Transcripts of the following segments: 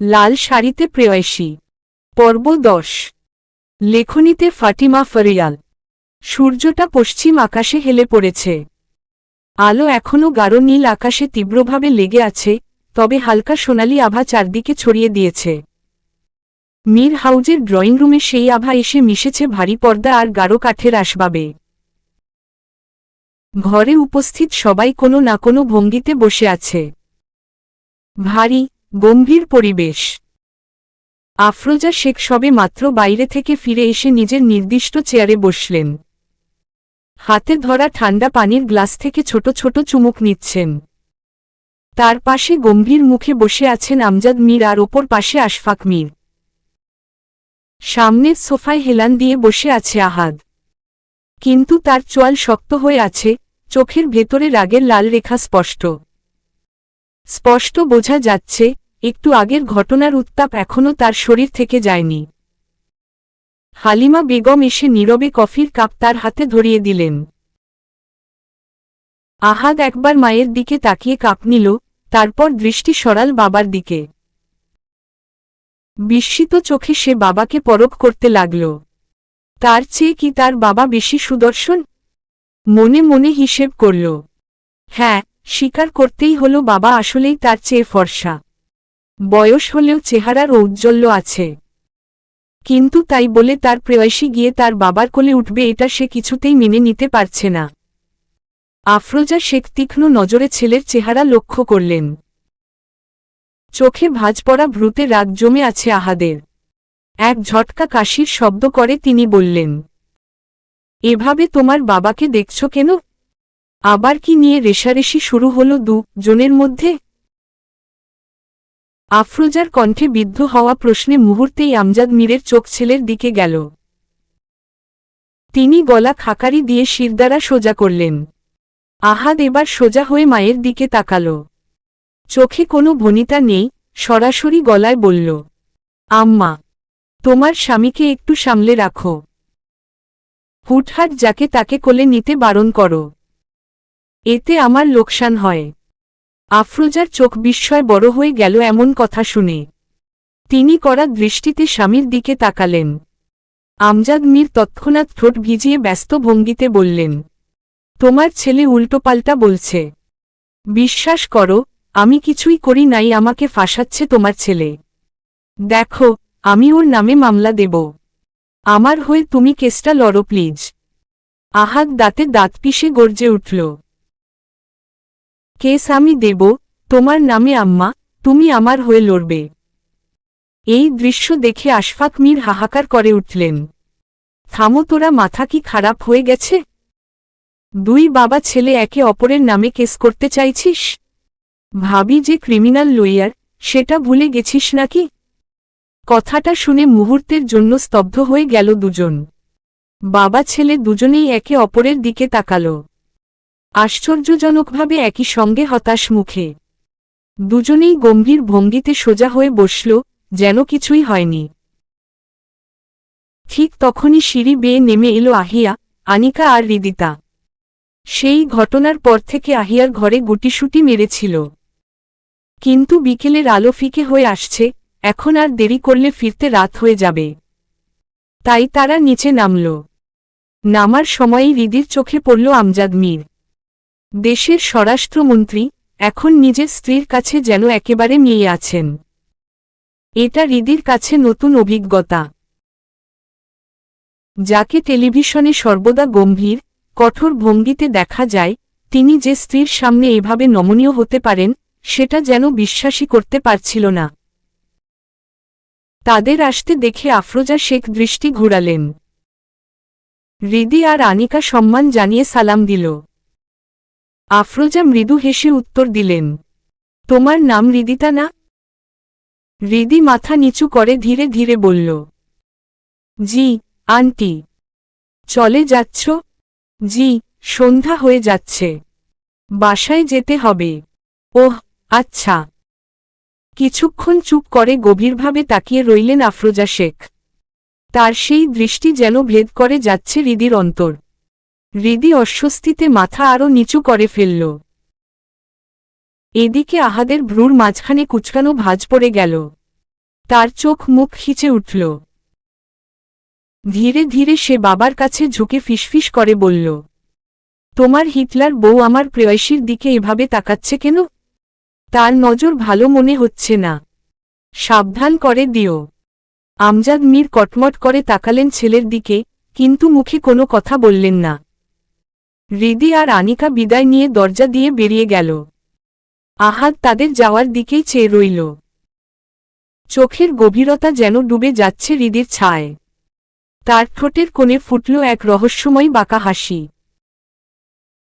লাল শাড়িতে প্রেয়সী। পর্ব দশ। লেখনীতে ফাটিমা ফরিয়াল। সূর্যটা পশ্চিম আকাশে হেলে পড়েছে। আলো এখনও গাঢ় নীল আকাশে তীব্রভাবে লেগে আছে, তবে হালকা সোনালি আভা চারদিকে ছড়িয়ে দিয়েছে। মীর হাউজের ড্রয়িং রুমে সেই আভা এসে মিশেছে ভারী পর্দা আর গাঢ় কাঠের আসবাবে। ঘরে উপস্থিত সবাই কোনো না কোনো ভঙ্গিতে বসে আছে। ভারী গম্ভীর পরিবেশ। আফরোজা শেখ সবে মাত্র বাইরে থেকে ফিরে এসে নিজের নির্দিষ্ট চেয়ারে বসলেন। হাতে ধরা ঠান্ডা পানির গ্লাস থেকে ছোট ছোট চুমুক নিচ্ছেন। তার পাশে গম্ভীর মুখে বসে আছেন আমজাদ মীর আর ওপর পাশে আশফাক মীর। সামনের সোফায় হেলান দিয়ে বসে আছে আহাদ। কিন্তু তার চোয়াল শক্ত হয়ে আছে, চোখের ভেতরে রাগের লাল রেখা স্পষ্ট। স্পষ্ট বোঝা যাচ্ছে, একটু আগের ঘটনার উত্তাপ এখনও তার শরীর থেকে যায়নি। হালিমা বেগম এসে নীরবে কফির কাপ তার হাতে ধরিয়ে দিলেন। আহাদ একবার মায়ের দিকে তাকিয়ে কাপ নিল, তারপর দৃষ্টি সরাল বাবার দিকে। বিস্মিত চোখে সে বাবাকে পরখ করতে লাগল। তার চেয়ে কি তার বাবা বেশি সুদর্শন? মনে মনে হিসেব করল। হ্যাঁ স্বীকার করতেই হলো বাবা আসলেই তার চেয়ে ফর্সা। বয়স হলেও চেহারার ঔজ্জ্বল্য আছে। কিন্তু তাই বলে তার প্রেয়সী গিয়ে তার বাবার কোলে উঠবে এটা সে কিছুতেই মেনে নিতে পারছে না। আফরোজা শেখ তীক্ষ্ণ নজরে ছেলের চেহারা লক্ষ্য করলেন। চোখে ভাজ পড়া ভ্রুতে রাগ জমে আছে আহাদের। এক ঝটকা কাশির শব্দ করে তিনি বললেন, এভাবে তোমার বাবাকে দেখছ কেন? আবার কি নিয়ে রেশারেশি শুরু হল দু জনের মধ্যে? আফরোজার কণ্ঠে বিদ্ধ হওয়া প্রশ্নে মুহূর্তেই আমজাদ মীরের চোখ ছেলের দিকে গেল। তিনি গলা খাকারি দিয়ে শিরদারা সোজা করলেন। আহাদ এবার সোজা হয়ে মায়ের দিকে তাকাল। চোখে কোনো ভনিতা নেই, সরাসরি গলায় বলল, আম্মা, তোমার স্বামীকে একটু সামলে রাখো। হুটহাট যাকে তাকে কোলে নিতে বারণ করো। এতে আমার লোকসান হয়। আফরোজার চোখ বিস্ময় বড় হয়ে গেল এমন কথা শুনে। তিনি করা দৃষ্টিতে স্বামীর দিকে তাকালেন। আমজাদ মীর তৎক্ষণাৎ ঠোঁট ভিজিয়ে ব্যস্ত ভঙ্গিতে বললেন, তোমার ছেলে উল্টোপাল্টা বলছে। বিশ্বাস করো, আমি কিছুই করি নাই, আমাকে ফাঁসাচ্ছে তোমার ছেলে। দেখো, আমি ওর নামে মামলা দেব। আমার হয়ে তুমি কেসটা লড়ো, প্লিজ। আহাদ দাঁতে দাঁত পিষে গর্জে উঠল। কেস আমি দেব, তোমার নামে আম্মা, তুমি আমার হয়ে লড়বে। এই দৃশ্য দেখে আশফাক মীর হাহাকার করে উঠলেন। থামো, তোরা মাথা কি খারাপ হয়ে গেছে? দুই বাবা ছেলে একে অপরের নামে কেস করতে চাইছিস? ভাবি যে ক্রিমিনাল লইয়ার সেটা ভুলে গেছিস নাকি? কথাটা শুনে মুহূর্তের জন্য স্তব্ধ হয়ে গেল দুজন। বাবা ছেলে দুজনেই একে অপরের দিকে তাকাল। আশ্চর্যজনকভাবে একই সঙ্গে হতাশ মুখে। দুজনেই গম্ভীর ভঙ্গিতে সোজা হয়ে বসল, যেন কিছুই হয়নি। ঠিক তখনই সিঁড়ি বেয়ে নেমে এলো আহিয়া, আনিকা আর রিদিতা। সেই ঘটনার পর থেকে আহিয়ার ঘরে গুটিসুটি মেরেছিল। কিন্তু বিকেলের আলো ফিকে হয়ে আসছে, এখন আর দেরি করলে ফিরতে রাত হয়ে যাবে। তাই তারা নিচে নামল। নামার সময়ই রিদির চোখে পড়ল আমজাদ মীর। দেশের স্বরাষ্ট্রমন্ত্রী এখন নিজের স্ত্রীর কাছে যেন একেবারে মিয়ে আছেন। এটা হৃদির কাছে নতুন অভিজ্ঞতা। যাকে টেলিভিশনে সর্বদা গম্ভীর, কঠোর ভঙ্গিতে দেখা যায়, তিনি যে স্ত্রীর সামনে এভাবে নমনীয় হতে পারেন, সেটা যেন বিশ্বাসই করতে পারছিল না। তাদের আসতে দেখে আফরোজা শেখ দৃষ্টি ঘুরালেন। হৃদি আর আনিকা সম্মান জানিয়ে সালাম দিল। আফরোজা মৃদু হেসে উত্তর দিলেন, তোমার নাম হৃদিতা না? হৃদি মাথা নিচু করে ধীরে ধীরে বলল, জি, আন্টি। চলে যাচ্ছ? জি, সন্ধ্যা হয়ে যাচ্ছে। বাসায় যেতে হবে। ওহ আচ্ছা কিছুক্ষণ চুপ করে গভীরভাবে তাকিয়ে রইলেন আফরোজা শেখ। তার সেই দৃষ্টি যেন ভেদ করে যাচ্ছে হৃদির অন্তর। হৃদি অস্বস্তিতে মাথা আরও নিচু করে ফেলল। এদিকে আহাদের ভ্রুর মাঝখানে কুচকানো ভাজ পড়ে গেল। তার চোখ মুখ খিচে উঠল। ধীরে ধীরে সে বাবার কাছে ঝুঁকে ফিসফিস করে বলল, তোমার হিটলার বউ আমার প্রেয়সীর দিকে এভাবে তাকাচ্ছে কেন? তার নজর ভালো মনে হচ্ছে না। সাবধান করে দিও। আমজাদ মীর কটমট করে তাকালেন ছেলের দিকে, কিন্তু মুখে কোনো কথা বললেন না। হৃদি আর আনিকা বিদায় নিয়ে দরজা দিয়ে বেরিয়ে গেল। আহাদ তাদের যাওয়ার দিকেই চেয়ে রইল। চোখের গভীরতা যেন ডুবে যাচ্ছে হৃদির ছায়। তার ঠোঁটের কোণে ফুটল এক রহস্যময় বাঁকা হাসি।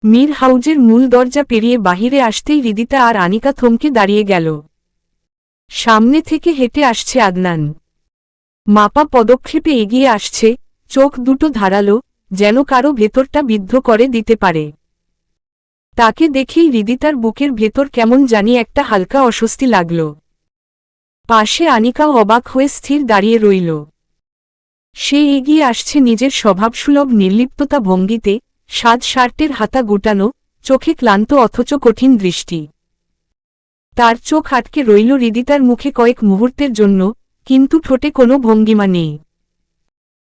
মীর হাউজের মূল দরজা পেরিয়ে বাহিরে আসতেই হৃদিতা আর আনিকা থমকে দাঁড়িয়ে গেল। সামনে থেকে হেঁটে আসছে আদনান। মাপা পদক্ষেপে এগিয়ে আসছে, চোখ দুটো ধারালো যেন কারও ভেতরটা বিদ্ধ করে দিতে পারে। তাকে দেখেই হৃদিতার বুকের ভেতর কেমন জানি একটা হালকা অস্বস্তি লাগল। পাশে আনিকাও অবাক হয়ে স্থির দাঁড়িয়ে রইল। সে এগিয়ে আসছে নিজের স্বভাবসুলভ নির্লিপ্ততা ভঙ্গিতে সাদ শার্টের হাতা গুটানো, চোখে ক্লান্ত অথচ কঠিন দৃষ্টি। তার চোখ আটকে রইল হৃদিতার মুখে কয়েক মুহূর্তের জন্য, কিন্তু ঠোঁটে কোনো ভঙ্গিমা নেই।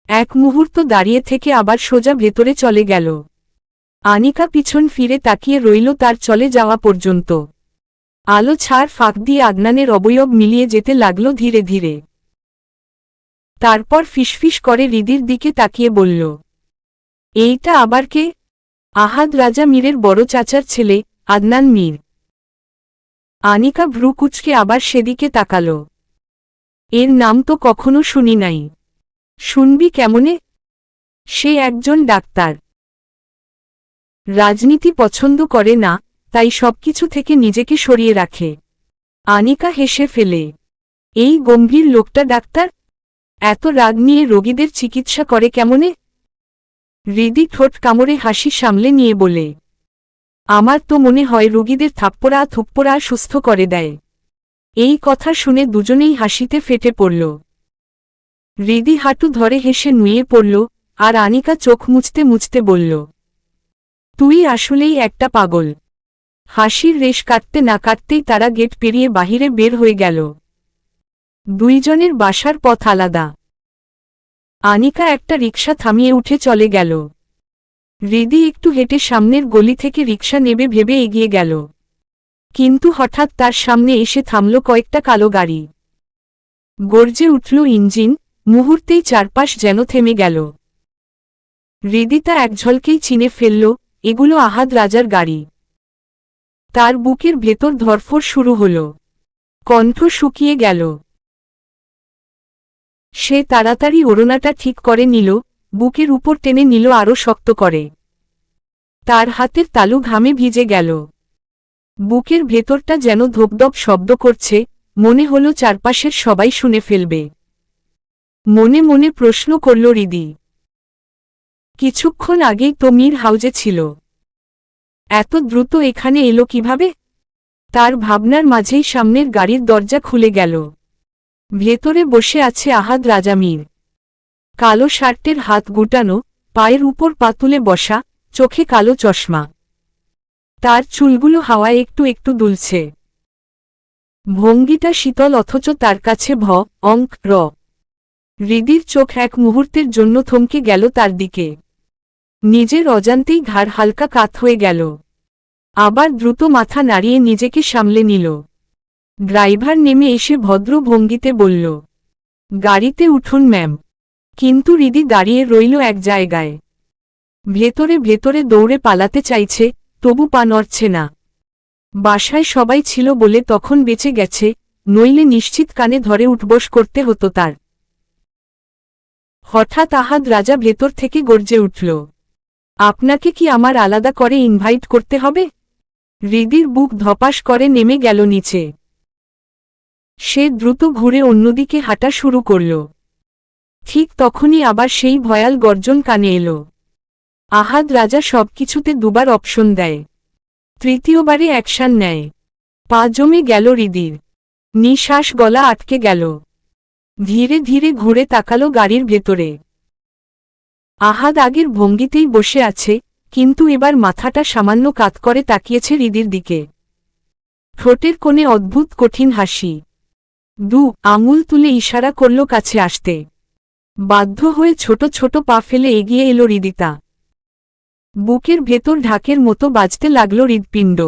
এক মুহূর্ত দাঁড়িয়ে থেকে আবার সোজা ভেতরে চলে গেল। আনিকা পিছন ফিরে তাকিয়ে রইল তার চলে যাওয়া পর্যন্ত। আলো ছাড় ফাঁক দিয়ে আদনানের অবয়ব মিলিয়ে যেতে লাগল ধীরে ধীরে। তারপর ফিসফিস করে হৃদির দিকে তাকিয়ে বলল, এইটা আবার কে? আহাদ রাজা মীরের বড় চাচার ছেলে, আদনান মীর। আনিকা ভ্রুকুচকে আবার সেদিকে তাকাল। এর নাম তো কখনো শুনি নাই। শুনবি কেমনে? সে একজন ডাক্তার। রাজনীতি পছন্দ করে না, তাই সবকিছু থেকে নিজেকে সরিয়ে রাখে। আনিকা হেসে ফেলে। এই গম্ভীর লোকটা ডাক্তার? এত রাগ নিয়ে রোগীদের চিকিৎসা করে কেমনে? হৃদি ঠোঁট কামড়ে হাসি সামলে নিয়ে বলে, আমার তো মনে হয় রোগীদের থাপ্পড়া থুপ্পড়া সুস্থ করে দেয়। এই কথা শুনে দুজনেই হাসিতে ফেটে পড়ল। হৃদি হাঁটু ধরে হেসে নুয়ে পড়ল, আর আনিকা চোখ মুছতে মুছতে বলল, তুই আসলেই একটা পাগল। হাসির রেশ কাটতে না কাটতেই তারা গেট পেরিয়ে বাহিরে বের হয়ে গেল। দুইজনের বাসার পথ আলাদা। আনিকা একটা রিক্সা থামিয়ে উঠে চলে গেল। হৃদি একটু হেঁটে সামনের গলি থেকে রিক্সা নেবে ভেবে এগিয়ে গেল। কিন্তু হঠাৎ তার সামনে এসে থামল কয়েকটা কালো গাড়ি। গর্জে উঠল ইঞ্জিন মুহূর্তেই চারপাশ যেন থেমে গেল। হৃদিতা এক ঝলকেই চিনে ফেলল, এগুলো আহাদ রাজার গাড়ি। তার বুকের ভেতর ধরফর শুরু হল। কণ্ঠ শুকিয়ে গেল। সে তাড়াতাড়ি ওড়নাটা ঠিক করে নিল, বুকের উপর টেনে নিল আরও শক্ত করে। তার হাতের তালু ঘামে ভিজে গেল। বুকের ভেতরটা যেন ধোপদপ শব্দ করছে, মনে হল চারপাশের সবাই শুনে ফেলবে। মনে মনে প্রশ্ন করল রিদি। কিছুক্ষণ আগেই তো মীর হাউজে ছিল। এত দ্রুত এখানে এলো কীভাবে? তার ভাবনার মাঝেই সামনের গাড়ির দরজা খুলে গেল। ভেতরে বসে আছে আহাদ রাজামীর। কালো শার্টের হাত গুটানো, পায়ের উপর পাতুলে বসা, চোখে কালো চশমা। তার চুলগুলো হাওয়ায় একটু একটু দুলছে। ভঙ্গিটা শীতল অথচ তার কাছে ভ অঙ্ক র। হৃদির চোখ এক মুহূর্তের জন্য থমকে গেল তার দিকে। নিজের অজান্তেই ঘাড় হালকা কাত হয়ে গেল। আবার দ্রুত মাথা নাড়িয়ে নিজেকে সামলে নিল। ড্রাইভার নেমে এসে ভদ্র ভঙ্গিতে বলল, গাড়িতে উঠুন, ম্যাম। কিন্তু রিদি দাঁড়িয়ে রইল এক জায়গায়। ভেতরে ভেতরে দৌড়ে পালাতে চাইছে, তবু পা নড়ছে না। বাসায় সবাই ছিল বলে তখন বেঁচে গেছে, নইলে নিশ্চিত কানে ধরে উঠবস করতে হতো তার। হঠাৎ আহাদ রাজা ভেতর থেকে গর্জে উঠল, আপনাকে কি আমার আলাদা করে ইনভাইট করতে হবে? হৃদির বুক ধপাস করে নেমে গেল নিচে। সে দ্রুত ঘুরে অন্যদিকে হাঁটা শুরু করল। ঠিক তখনই আবার সেই ভয়াল গর্জন কানে এলো। আহাদ রাজা সবকিছুতে দুবার অপশন দেয়। তৃতীয়বারে অ্যাকশন নেয়। পা জমে গেল হৃদির। নিঃশ্বাস গলা আটকে গেল। ধীরে ধীরে ঘুরে তাকালো গাড়ির ভেতরে। আহাদ আগের ভঙ্গিতেই বসে আছে, কিন্তু এবার মাথাটা সামান্য কাত করে তাকিয়েছে হৃদির দিকে। ঠোঁটের কোণে অদ্ভুত কঠিন হাসি। দু, আঙুল তুলে ইশারা করল কাছে আসতে। বাধ্য হয়ে ছোট ছোট পা ফেলে এগিয়ে এলো হৃদিতা। বুকের ভেতর ঢাকের মতো বাজতে লাগল হৃদপিণ্ড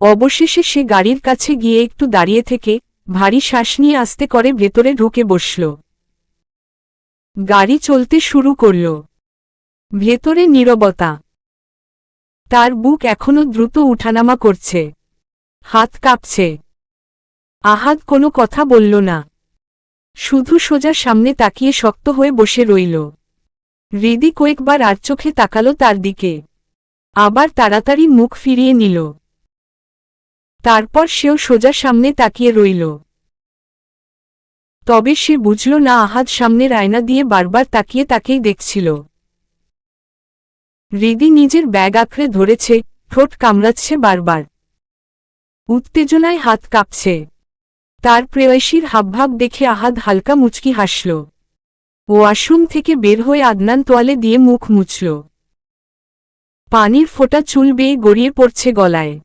অবশেষে সে গাড়ির কাছে গিয়ে একটু দাঁড়িয়ে থেকে ভারী শ্বাস নিয়ে আস্তে করে ভেতরে ঢুকে বসল। গাড়ি চলতে শুরু করল। ভেতরে নীরবতা। তার বুক এখনও দ্রুত উঠানামা করছে। হাত কাঁপছে। আহাদ কোনো কথা বলল না। শুধু সোজা সামনে তাকিয়ে শক্ত হয়ে বসে রইল। হৃদি কয়েকবার আর চোখে তাকালো তার দিকে। আবার তাড়াতাড়ি মুখ ফিরিয়ে নিল। তারপর সেও সোজা সামনে তাকিয়ে রইল। তবে সে বুঝল না আহাদ সামনের আয়না দিয়ে বারবার তাকিয়ে তাকেই দেখছিল। রিদি নিজের ব্যাগ আঁকড়ে ধরেছে, ঠোঁট কামড়াচ্ছে বারবার। উত্তেজনায় হাত কাঁপছে। তার প্রেয়সীর হাবভাব দেখে আহাদ হালকা মুচকি হাসল। ওয়াশরুম থেকে বের হয়ে আদনান তোয়ালে দিয়ে মুখ মুছল। পানির ফোঁটা চুল বেয়ে গড়িয়ে পড়ছে গলায়।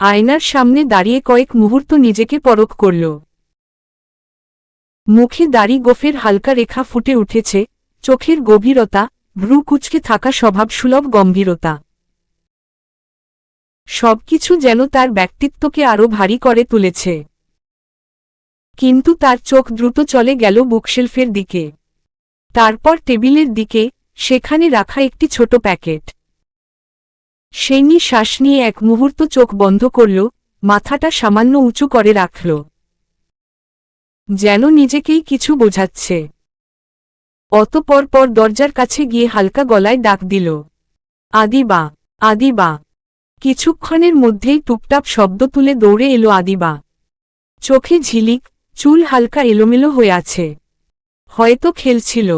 আয়নার সামনে দাঁড়িয়ে কয়েক মুহূর্ত নিজেকে পরখ করল। মুখে দাড়ি গোফের হালকা রেখা ফুটে উঠেছে, চোখের গভীরতা, ভ্রু কুচকে থাকা স্বভাবসুলভ গম্ভীরতা। সবকিছু যেন তার ব্যক্তিত্বকে আরও ভারী করে তুলেছে। কিন্তু তার চোখ দ্রুত চলে গেল বুকশেলফের দিকে। তারপর টেবিলের দিকে, সেখানে রাখা একটি ছোট প্যাকেট। সেনি শ্বাস নিয়ে এক মুহূর্ত চোখ বন্ধ করল, মাথাটা সামান্য উঁচু করে রাখল। যেন নিজেকেই কিছু বোঝাচ্ছে। অতপর পর দরজার কাছে গিয়ে হালকা গলায় ডাক দিল, আদিবা আদিবা। কিছুক্ষণের মধ্যেই টুপটাপ শব্দ তুলে দৌড়ে এলো আদিবা। চোখে ঝিলিক, চুল হালকা এলোমেলো হয়ে আছে। হয়তো খেলছিল।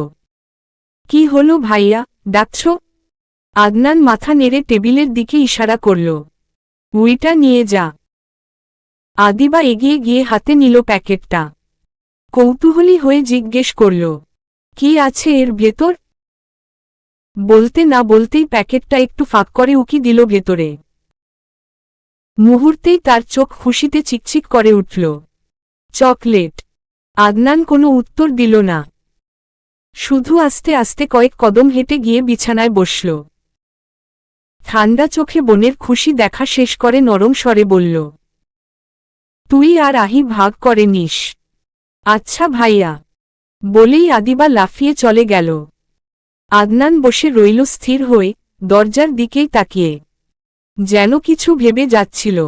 কি হলো ভাইয়া? ডাকছ? আদনান মাথা নেড়ে টেবিলের দিকে ইশারা করল, উইটা নিয়ে যা। আদিবা এগিয়ে গিয়ে হাতে নিল প্যাকেটটা। কৌতূহলী হয়ে জিজ্ঞেস করল, কি আছে এর ভেতর? বলতে না বলতেই প্যাকেটটা একটু ফাঁক করে উকি দিল ভেতরে। মুহূর্তেই তার চোখ খুশিতে চিকচিক করে উঠল। চকলেট। আদনান কোনো উত্তর দিল না। শুধু আস্তে আস্তে কয়েক কদম হেঁটে গিয়ে বিছানায় বসল। ঠান্ডা চোখে বোনের খুশি দেখা শেষ করে নরম স্বরে বলল, তুই আর আহি ভাগ করে নিস। আচ্ছা ভাইয়া। বলেই আদিবা লাফিয়ে চলে গেল। আদনান বসে রইল স্থির হয়ে দরজার দিকেই তাকিয়ে। যেন কিছু ভেবে যাচ্ছিল।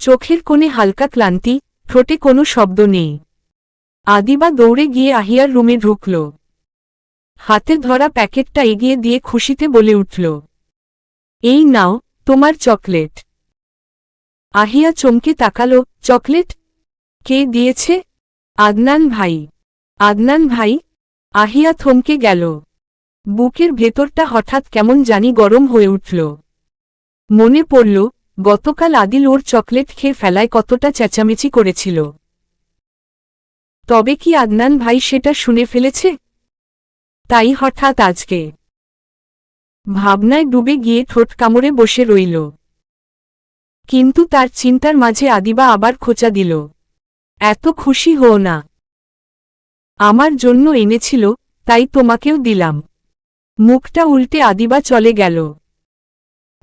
চোখের কোণে হালকা ক্লান্তি, ঠোঁটে কোনো শব্দ নেই। আদিবা দৌড়ে গিয়ে আহিয়ার রুমে ঢুকল। হাতে ধরা প্যাকেটটা এগিয়ে দিয়ে খুশিতে বলে উঠল এই নাও, তোমার চকলেট। আহিয়া চমকে তাকালো, চকলেট? কে দিয়েছে? আদনান ভাই। আদনান ভাই? আহিয়া থমকে গেল। বুকের ভেতরটা হঠাৎ কেমন জানি গরম হয়ে উঠল। মনে পড়ল, গতকাল আদিল ওর চকলেট খেয়ে ফেলায় কতটা চেঁচামেচি করেছিল। তবে কি আদনান ভাই সেটা শুনে ফেলেছে? তাই হঠাৎ আজকে ভাবনায় ডুবে গিয়ে ঠোঁট কামড়ে বসে রইল। কিন্তু তার চিন্তার মাঝে আদিবা আবার খোঁচা দিল। এত খুশি হও না। আমার জন্য এনেছিল, তাই তোমাকেও দিলাম মুখটা উল্টে আদিবা চলে গেল।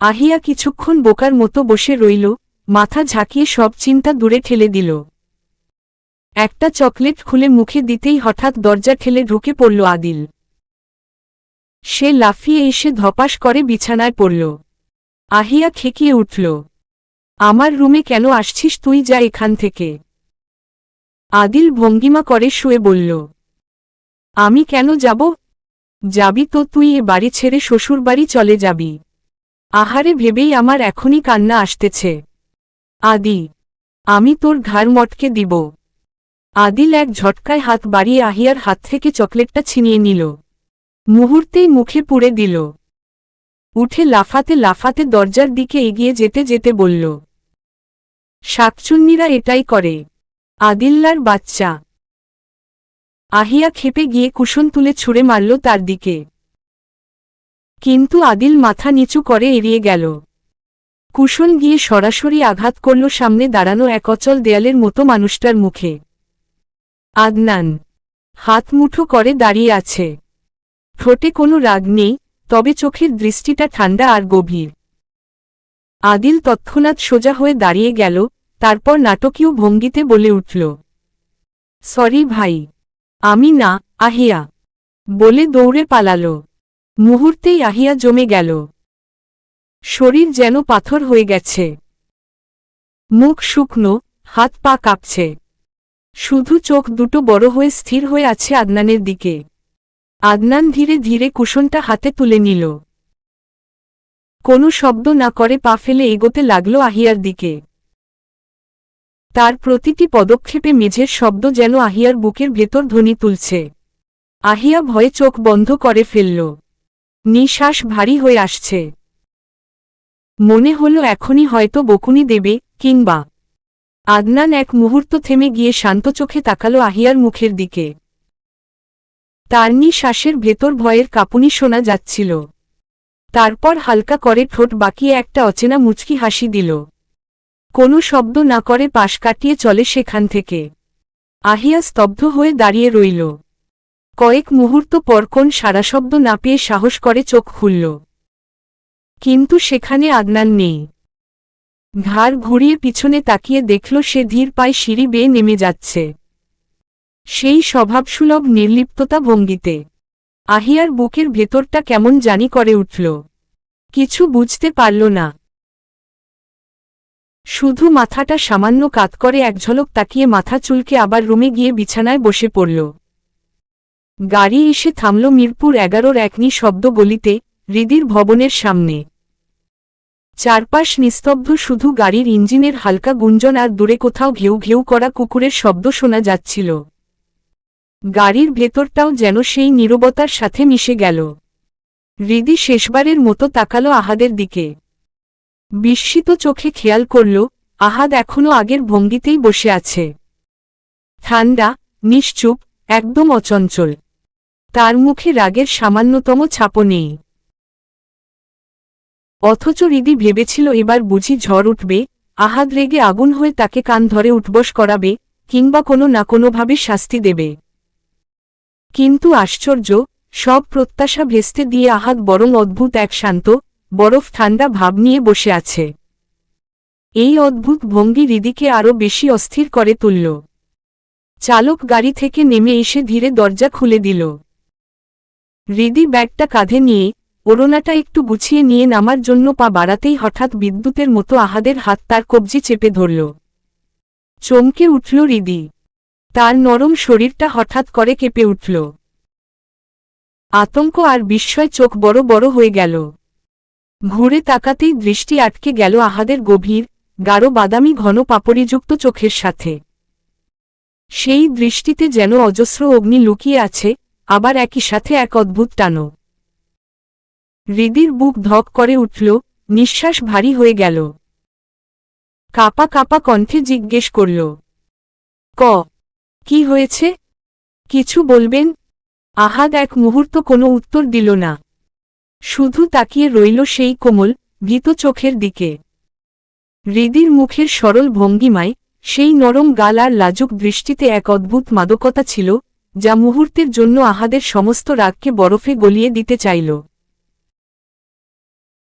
আহিয়া কিছুক্ষণ বোকার মতো বসে রইল, মাথা ঝাঁকিয়ে সব চিন্তা দূরে ঠেলে দিল। একটা চকলেট খুলে মুখে দিতেই হঠাৎ দরজা ঠেলে ঢুকে পড়ল আদিল। সে লাফিয়ে এসে ধপাস করে বিছানায় পড়ল। আহিয়া খেকিয়ে উঠল। আমার রুমে কেন আসছিস তুই যা এখান থেকে? আদিল ভঙ্গিমা করে শুয়ে বলল। আমি কেন যাব? যাবি তো তুই এ বাড়ি ছেড়ে শ্বশুর বাড়ি চলে যাবি। আহারে ভেবেই আমার এখনই কান্না আসতেছে। আদি, আমি তোর ঘাড় মটকে দিব। আদিল এক ঝটকায় হাত বাড়িয়ে আহিয়ার হাত থেকে চকলেটটা ছিনিয়ে নিল। মুহূর্তেই মুখে পুড়ে দিল। উঠে লাফাতে লাফাতে দরজার দিকে এগিয়ে যেতে যেতে বলল, শাকচুন্নিরা এটাই করে, আদিল্লার বাচ্চা। আহিয়া খেপে গিয়ে কুশন তুলে ছুঁড়ে মারল তার দিকে। কিন্তু আদিল মাথা নিচু করে এড়িয়ে গেল। কুশল গিয়ে সরাসরি আঘাত করল সামনে দাঁড়ানো এক অচল দেয়ালের মতো মানুষটার মুখে। আদনান, হাত মুঠো করে দাঁড়িয়ে আছে। ঠোঁটে কোনো রাগ নেই, তবে চোখের দৃষ্টিটা ঠান্ডা আর গভীর। আদিল তৎক্ষণাৎ সোজা হয়ে দাঁড়িয়ে গেল, তারপর নাটকীয় ভঙ্গিতে বলে উঠল, সরি ভাই, আমি না, আহিয়া। বলে দৌড়ে পালাল। মুহূর্তেই আহিয়া জমে গেল। শরীর যেন পাথর হয়ে গেছে। মুখ শুকনো, হাত পা কাঁপছে। শুধু চোখ দুটো বড় হয়ে স্থির হয়ে আছে আদনানের দিকে। আদনান ধীরে ধীরে কুশনটা হাতে তুলে নিল। কোনো শব্দ না করে পা ফেলে এগোতে লাগল আহিয়ার দিকে। তার প্রতিটি পদক্ষেপে মেঝের শব্দ যেন আহিয়ার বুকের ভেতর ধ্বনি তুলছে। আহিয়া ভয়ে চোখ বন্ধ করে ফেলল। নিঃশ্বাস ভারী হয়ে আসছে। মনে হল এখনই হয়তো বকুনি দেবে কিংবা আদনান এক মুহূর্ত থেমে গিয়ে শান্ত চোখে তাকালো আহিয়ার মুখের দিকে। তার নিঃশ্বাসের ভেতর ভয়ের কাঁপুনি শোনা যাচ্ছিল। তারপর হালকা করে ঠোঁট বাকিয়ে একটা অচেনা মুচকি হাসি দিল। কোনো শব্দ না করে পাশ কাটিয়ে চলে সেখান থেকে। আহিয়া স্তব্ধ হয়ে দাঁড়িয়ে রইল। কয়েক মুহূর্ত পর কোন সারা শব্দ না পেয়ে সাহস করে চোখ খুলল। কিন্তু সেখানে আদনান নেই। ঘাড় ঘুরিয়ে পিছনে তাকিয়ে দেখল সে ধীর পায়ে সিঁড়ি বেয়ে নেমে যাচ্ছে। সেই স্বভাবসুলভ নির্লিপ্ততা ভঙ্গিতে। আহিয়ার বুকের ভেতরটা কেমন জানি করে উঠল। কিছু বুঝতে পারল না। শুধু মাথাটা সামান্য কাত করে এক ঝলক তাকিয়ে মাথা চুলকে আবার রুমে গিয়ে বিছানায় বসে পড়ল। গাড়ি এসে থামল মিরপুর এগারোর একনি শব্দ গলিতে, হৃদির ভবনের সামনে। চারপাশ নিস্তব্ধ শুধু গাড়ির ইঞ্জিনের হালকা গুঞ্জন আর দূরে কোথাও ঘেউ ঘেউ করা কুকুরের শব্দ শোনা যাচ্ছিল। গাড়ির ভেতরটাও যেন সেই নীরবতার সাথে মিশে গেল। হৃদি শেষবারের মতো তাকালো আহাদের দিকে। বিস্মিত চোখে খেয়াল করল, আহাদ এখনও আগের ভঙ্গিতেই বসে আছে। ঠান্ডা, নিশ্চুপ, একদম অচঞ্চল। তার মুখে রাগের সামান্যতম ছাপও নেই। অথচ রিদি ভেবেছিল এবার বুঝি ঝড় উঠবে, আহাদ রেগে আগুন হয়ে তাকে কান ধরে উঠবস করাবে, কিংবা কোনো না কোনোভাবে শাস্তি দেবে। কিন্তু আশ্চর্য, সব প্রত্যাশা ভেস্তে দিয়ে আহাত বরং অদ্ভুত এক শান্ত, বরফ ঠান্ডা ভাব নিয়ে বসে আছে। এই অদ্ভুত ভঙ্গি রিদিকে আরও বেশি অস্থির করে তুলল। চালক গাড়ি থেকে নেমে এসে ধীরে দরজা খুলে দিল। রিদি ব্যাগটা কাঁধে নিয়ে, ওড়নাটা একটু গুছিয়ে নিয়ে নামার জন্য পা বাড়াতেই হঠাৎ বিদ্যুতের মতো আহাদের হাত তার কবজি চেপে ধরল। চমকে উঠল রিদি তার নরম শরীরটা হঠাৎ করে কেঁপে উঠল। আতঙ্ক আর বিস্ময় চোখ বড় বড় হয়ে গেল। ঘুরে তাকাতেই দৃষ্টি আটকে গেল আহাদের গভীর, গাঢ় বাদামি ঘন পাপড়িযুক্ত চোখের সাথে। সেই দৃষ্টিতে যেন অজস্র অগ্নি লুকিয়ে আছে, আবার একই সাথে এক অদ্ভুত টানো হৃদির বুক ধক করে উঠল, নিঃশ্বাস ভারী হয়ে গেল। কাপা কাপা কণ্ঠে জিজ্ঞেস করল, ক? কি হয়েছে? কিছু বলবেন? আহাদ এক মুহূর্ত কোনো উত্তর দিল না। শুধু তাকিয়ে রইল সেই কোমল, ভীত চোখের দিকে। হৃদির মুখের সরল ভঙ্গিমায় সেই নরম গাল আর লাজুক দৃষ্টিতে এক অদ্ভুত মাদকতা ছিল, যা মুহূর্তের জন্য আহাদের সমস্ত রাগকে বরফে গলিয়ে দিতে চাইল।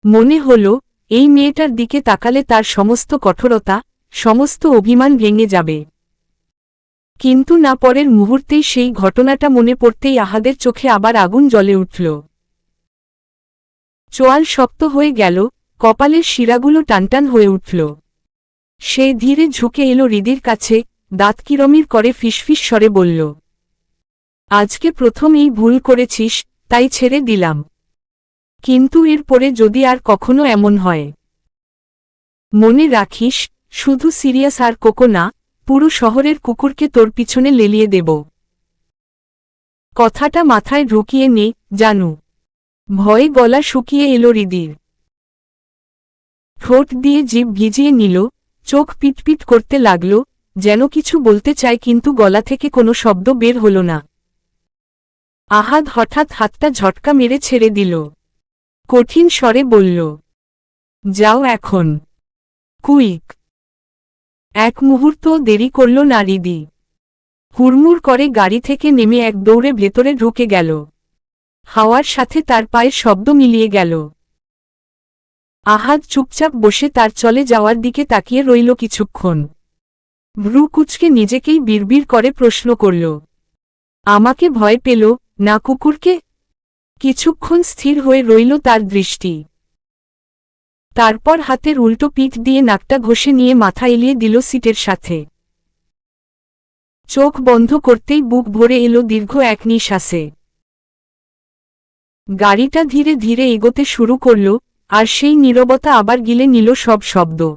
মনে হল, এই মেয়েটার দিকে তাকালে তার সমস্ত কঠোরতা, সমস্ত অভিমান ভেঙে যাবে। কিন্তু না পরের মুহূর্তেই সেই ঘটনাটা মনে পড়তেই আহাদের চোখে আবার আগুন জ্বলে উঠল। চোয়াল শক্ত হয়ে গেল, কপালের শিরাগুলো টানটান হয়ে উঠল। সে ধীরে ঝুঁকে এলো হৃদির কাছে, দাঁত কিরমির করে ফিসফিস স্বরে বলল, আজকে প্রথম এই ভুল করেছিস, তাই ছেড়ে দিলাম। কিন্তু এরপরে যদি আর কখনো এমন হয়। মনে রাখিস, শুধু সিরিয়াস আর কোকো না পুরো শহরের কুকুরকে তোর পিছনে লেলিয়ে দেব। কথাটা মাথায় ঢুকিয়ে নে, জানু। ভয়ে গলা শুকিয়ে এলো রিদির। ঠোঁট দিয়ে জিভ ভিজিয়ে নিল, চোখ পিটপিট করতে লাগল, যেন কিছু বলতে চায় কিন্তু গলা থেকে কোনো শব্দ বের হল না। আহাদ হঠাৎ হাতটা ঝটকা মেরে ছেড়ে দিল। কঠিন স্বরে বলল, যাও এখন। কুইক। এক মুহূর্ত দেরি করল না রিদি হুড়মুড় করে গাড়ি থেকে নেমে এক দৌড়ে ভেতরে ঢুকে গেল। হাওয়ার সাথে তার পায়ের শব্দ মিলিয়ে গেল। আহাদ চুপচাপ বসে তার চলে যাওয়ার দিকে তাকিয়ে রইল কিছুক্ষণ। ভ্রু কুচকে নিজেকেই বিড়বিড় করে প্রশ্ন করল, আমাকে ভয় পেল না কুকুরকে? কিছুক্ষণ স্থির হয়ে রইল তার দৃষ্টি। তারপর হাতের উল্টো পিঠ দিয়ে নাকটা ঘষে নিয়ে মাথা এলিয়ে দিল সিটের সাথে। চোখ বন্ধ করতেই বুক ভরে এলো দীর্ঘ এক নিঃশ্বাসে। গাড়িটা ধীরে ধীরে এগোতে শুরু করল, আর সেই নীরবতা আবার গিলে নিল সব শব্দ।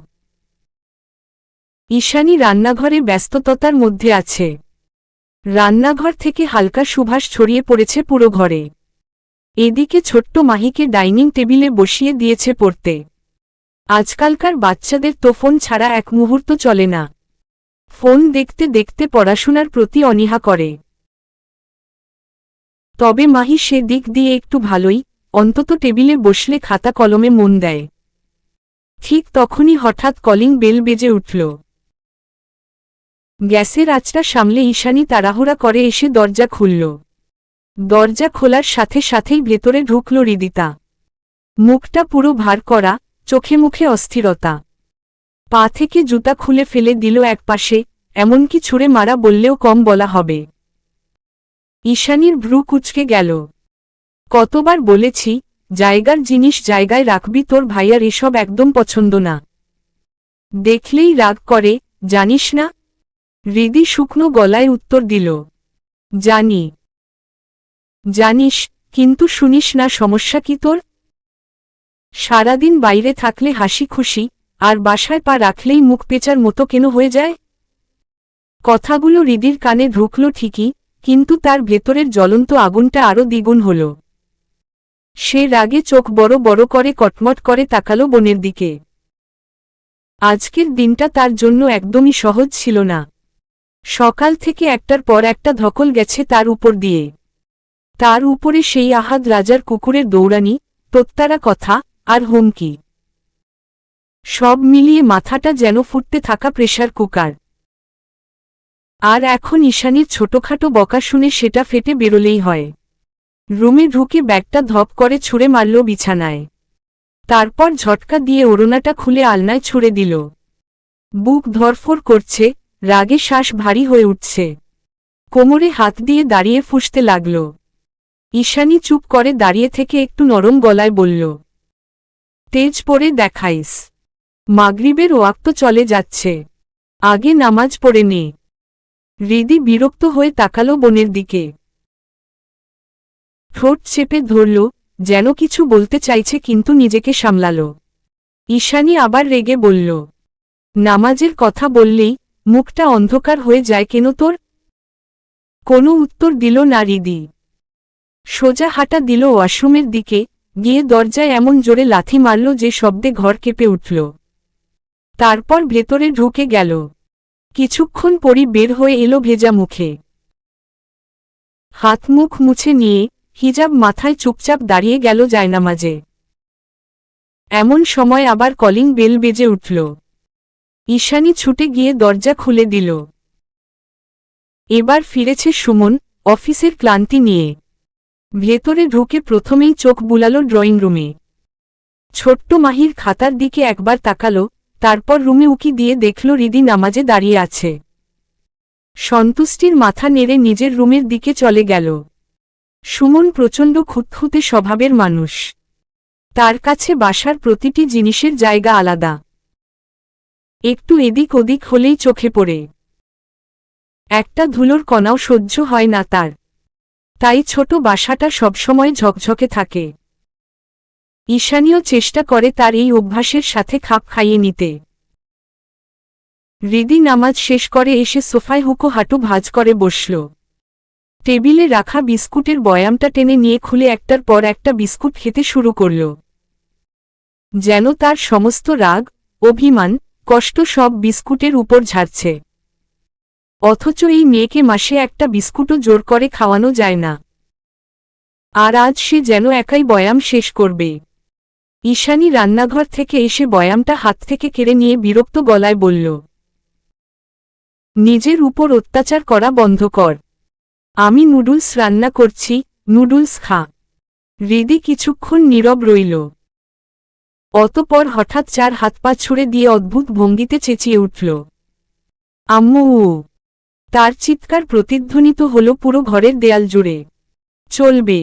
ঈশানী রান্নাঘরে ব্যস্ততার মধ্যে আছে। রান্নাঘর থেকে হালকা সুভাষ ছড়িয়ে পড়েছে পুরো ঘরে। এদিকে ছোট্ট মাহিকে ডাইনিং টেবিলে বসিয়ে দিয়েছে পড়তে। আজকালকার বাচ্চাদের তো ফোন ছাড়া এক মুহূর্ত চলে না। ফোন দেখতে দেখতে পড়াশোনার প্রতি অনীহা করে। তবে মাহি সে দিক দিয়ে একটু ভালোই, অন্তত টেবিলে বসলে খাতা কলমে মন দেয়। ঠিক তখনই হঠাৎ কলিং বেল বেজে উঠল। গ্যাসের আঁচটা সামলে ঈশানী তাড়াহুড়া করে এসে দরজা খুলল। দরজা খোলার সাথে সাথেই ভেতরে ঢুকল রিদিতা। মুখটা পুরো ভার করা চোখে মুখে অস্থিরতা। পা থেকে জুতা খুলে ফেলে দিল একপাশে, এমনকি ছুঁড়ে মারা বললেও কম বলা হবে। ঈশানীর ভ্রু কুচকে গেল। কতবার বলেছি, জায়গার জিনিস জায়গায় রাখবি, তোর ভাইয়ার এসব একদম পছন্দ না। দেখলেই রাগ করে, জানিস না? হৃদি শুকনো গলায় উত্তর দিল। জানি। জানিস, কিন্তু শুনিস না সমস্যা কি তোর? সারাদিন বাইরে থাকলে হাসি খুশি, আর বাসায় পা রাখলেই মুখ পেঁচার মতো কেন হয়ে যায়? কথাগুলো হৃদির কানে ঢুকল ঠিকই, কিন্তু তার ভেতরের জ্বলন্ত আগুনটা আরও দ্বিগুণ হল। সে রাগে চোখ বড় বড় করে কটমট করে তাকালো বনের দিকে। আজকের দিনটা তার জন্য একদমই সহজ ছিল না। সকাল থেকে একটার পর একটা ধকল গেছে তার উপর দিয়ে। তার উপরে সেই আহাদ রাজার কুকুরের দৌড়ানি প্রত্যারা কথা আর হুমকি। সব মিলিয়ে মাথাটা যেন ফুটতে থাকা প্রেশার কুকার। আর এখন ঈশানীর ছোটখাটো বকা শুনে সেটা ফেটে বেরোলেই হয়। রুমে ঢুকে ব্যাগটা ধপ করে ছুঁড়ে মারল বিছানায়। তারপর ঝটকা দিয়ে ওড়নাটা খুলে আলনায় ছুঁড়ে দিল। বুক ধরফর করছে, রাগে শ্বাস ভারী হয়ে উঠছে। কোমরে হাত দিয়ে দাঁড়িয়ে ফুসতে লাগল। ঈশানি চুপ করে দাঁড়িয়ে থেকে একটু নরম গলায় বলল তেজ পড়ে দেখাইস। মাগরিবের ওয়াক্ত চলে যাচ্ছে। আগে নামাজ পড়ে নে। হৃদি বিরক্ত হয়ে তাকালো বনের দিকে। ঠোঁট চেপে ধরল, যেন কিছু বলতে চাইছে কিন্তু নিজেকে সামলাল। ঈশানী আবার রেগে বলল, নামাজের কথা বললেই মুখটা অন্ধকার হয়ে যায় কেন তোর? কোনো উত্তর দিল না রিদি। সোজা হাঁটা দিল ওয়াশরুমের দিকে গিয়ে দরজায় এমন জোরে লাথি মারল যে শব্দে ঘর কেঁপে উঠল। তারপর ভেতরে ঢুকে গেল। কিছুক্ষণ পরই বের হয়ে এলো ভেজা মুখে। হাত মুখ মুছে নিয়ে হিজাব মাথায় চুপচাপ দাঁড়িয়ে গেল জায়নামাজে। এমন সময় আবার কলিং বেল বেজে উঠল। ঈশানী ছুটে গিয়ে দরজা খুলে দিল। এবার ফিরেছে সুমন, অফিসের ক্লান্তি নিয়ে। ভেতরে ঢুকে প্রথমেই চোখ বুলাল ড্রয়িং রুমে। ছোট্ট মাহির খাতার দিকে একবার তাকালো, তারপর রুমে উকি দিয়ে দেখল রিদি নামাজে দাঁড়িয়ে আছে। সন্তুষ্টির মাথা নেড়ে নিজের রুমের দিকে চলে গেল। সুমন প্রচণ্ড খুঁতখুঁতে স্বভাবের মানুষ। তার কাছে বাসার প্রতিটি জিনিসের জায়গা আলাদা। একটু এদিক ওদিক হলেই চোখে পড়ে। একটা ধুলোর কণাও সহ্য হয় না তার। তাই ছোট বাসাটা সবসময় ঝকঝকে থাকে। ঈশানীয় চেষ্টা করে তার এই অভ্যাসের সাথে খাপ খাইয়ে নিতে। রিদি নামাজ শেষ করে এসে সোফায় হুকো হাঁটু ভাজ করে বসল। টেবিলে রাখা বিস্কুটের বয়ামটা টেনে নিয়ে খুলে একটার পর একটা বিস্কুট খেতে শুরু করল। যেন তার সমস্ত রাগ, অভিমান, কষ্ট সব বিস্কুটের উপর ঝাড়ছে। অথচ এই মেয়েকে মাসে একটা বিস্কুটও জোর করে খাওয়ানো যায় না। আর আজ সে যেন একাই বয়াম শেষ করবে। ঈশানী রান্নাঘর থেকে এসে বয়ামটা হাত থেকে কেড়ে নিয়ে বিরক্ত গলায় বলল, নিজের উপর অত্যাচার করা বন্ধ কর। আমি নুডলস রান্না করছি, নুডলস খা হৃদি কিছুক্ষণ নীরব রইল। অতপর হঠাৎ চার হাত পা ছুড়ে দিয়ে অদ্ভুত ভঙ্গিতে চেঁচিয়ে উঠল, আম্মু তার চিৎকার প্রতিধ্বনিত হল পুরো ঘরের দেয়াল জুড়ে। চলবে।